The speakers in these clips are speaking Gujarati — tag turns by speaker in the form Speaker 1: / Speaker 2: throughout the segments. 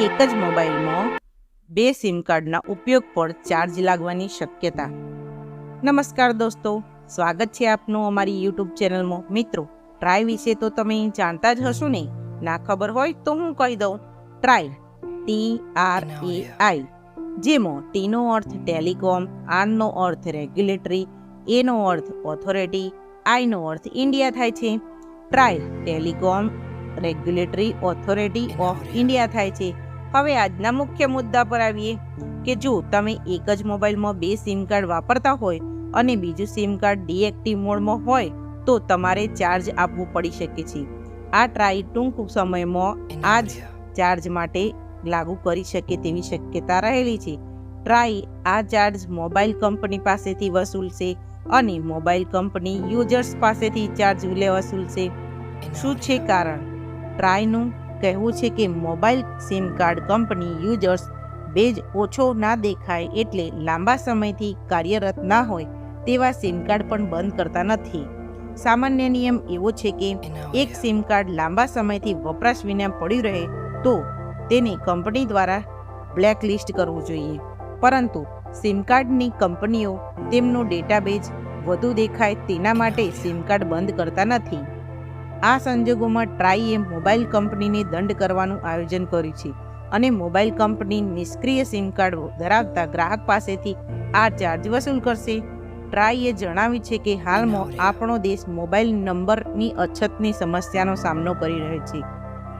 Speaker 1: એક જ મોબાઈલમાં બે સિમ કાર્ડના ઉપયોગ પર ચાર્જ લાગવાની શક્યતા. નમસ્કાર દોસ્તો, સ્વાગત છે આપનું અમારી યુટ્યુબ ચેનલમાં. મિત્રો ટ્રાય વિશે તો તમે જાણતા જ હશો ને? ના ખબર હોય તો હું કહી દઉં. TRAI T R A I જેમાં ટીનો અર્થ ટેલિકોમ આનનો અર્થ રેગ્યુલેટરી એનો અર્થ ઓથોરિટી આઈનો અર્થ ઇન્ડિયા થાય છે. TRAI telecom, regulatory, authority of India થાય છે. હવે આજના મુખ્ય મુદ્દા પર આવીએ કે જો તમે એક જ મોબાઈલમાં બે સિમ કાર્ડ વાપરતા હોય અને બીજું સિમ કાર્ડ ડીએક્ટિવ મોડમાં હોય તો તમારે ચાર્જ આપવું પડી શકે છે. આ ટ્રાય ટૂંક સમયમાં આ જ ચાર્જ માટે લાગુ કરી શકે તેવી શક્યતા રહેલી છે. ટ્રાય આ ચાર્જ મોબાઈલ કંપની પાસેથી વસૂલશે અને મોબાઈલ કંપની યુઝર્સ પાસેથી ચાર્જ લે વસૂલશે. શું છે કારણ? ટ્રાયનું કહેવું છે કે mobile SIM card company users base ઓછો ના દેખાય એટલે લાંબા સમયથી કાર્યરત ના હોય તેવા સિમ કાર્ડ પણ બંધ કરતા નથી. સામાન્ય નિયમ એવો છે કે એક સિમ કાર્ડ લાંબા સમયથી વપરાશ વિના પડ્યું રહે તો તેને કંપની દ્વારા બ્લેકલિસ્ટ કરવું જોઈએ. પરંતુ સિમ કાર્ડની કંપનીઓ તેમનો ડેટાબેઝ વધુ દેખાય તેના માટે સિમ કાર્ડ બંધ કરતા નથી. આ સંજોગોમાં ટ્રાઈએ મોબાઈલ કંપનીને દંડ કરવાનું આયોજન કર્યું છે અને મોબાઈલ કંપની નિષ્ક્રિય સિમ કાર્ડ ધરાવતા ગ્રાહક પાસેથી આ ચાર્જ વસૂલ કરશે. ટ્રાઈએ જણાવ્યું છે કે હાલમાં આપણો દેશ મોબાઈલ નંબરની અછતની સમસ્યાનો સામનો કરી રહ્યો છે.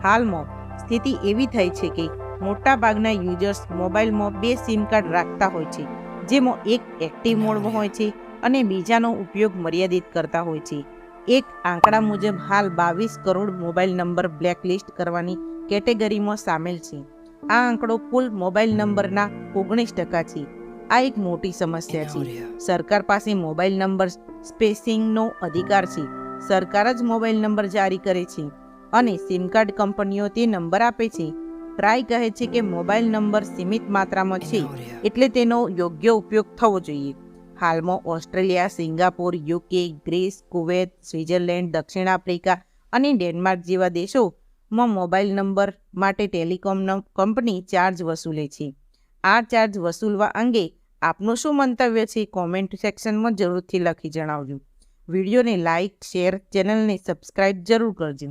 Speaker 1: હાલમાં સ્થિતિ એવી થઈ છે કે મોટાભાગના યુઝર્સ મોબાઈલમાં બે સિમ કાર્ડ રાખતા હોય છે, જેમાં એક એક્ટિવ મોડમાં હોય છે અને બીજાનો ઉપયોગ મર્યાદિત કરતા હોય છે. એક આંકડા મુજબ હાલ બાવીસ કરોડ મોબાઈલ નંબર બ્લેકલિસ્ટ કરવાની કેટેગરીમાં સામેલ છે. આ આંકડો કુલ મોબાઈલ નંબરના ઓગણીસ ટકા છે. આ એક મોટી સમસ્યા છે. સરકાર પાસે મોબાઈલ નંબર સ્પેસિંગનો અધિકાર છે. સરકાર જ મોબાઈલ નંબર જારી કરે છે અને સિમ કાર્ડ કંપનીઓ તે નંબર આપે છે. ટ્રાય કહે છે કે મોબાઈલ નંબર સીમિત માત્રામાં છે એટલે તેનો યોગ્ય ઉપયોગ થવો જોઈએ. હાલમાં Australia, Singapore, UK, Greece, Kuwait, Switzerland, દક્ષિણ આફ્રિકા અને ડેનમાર્ક જેવા દેશોમાં મોબાઈલ નંબર માટે ટેલિકોમ કંપની ચાર્જ વસૂલે છે. આ ચાર્જ વસૂલવા અંગે આપનું શું મંતવ્ય છે કોમેન્ટ સેક્શનમાં જરૂરથી લખી જણાવજો. વિડીયોને લાઇક શેર, ચેનલને સબસ્ક્રાઇબ જરૂર કરજો.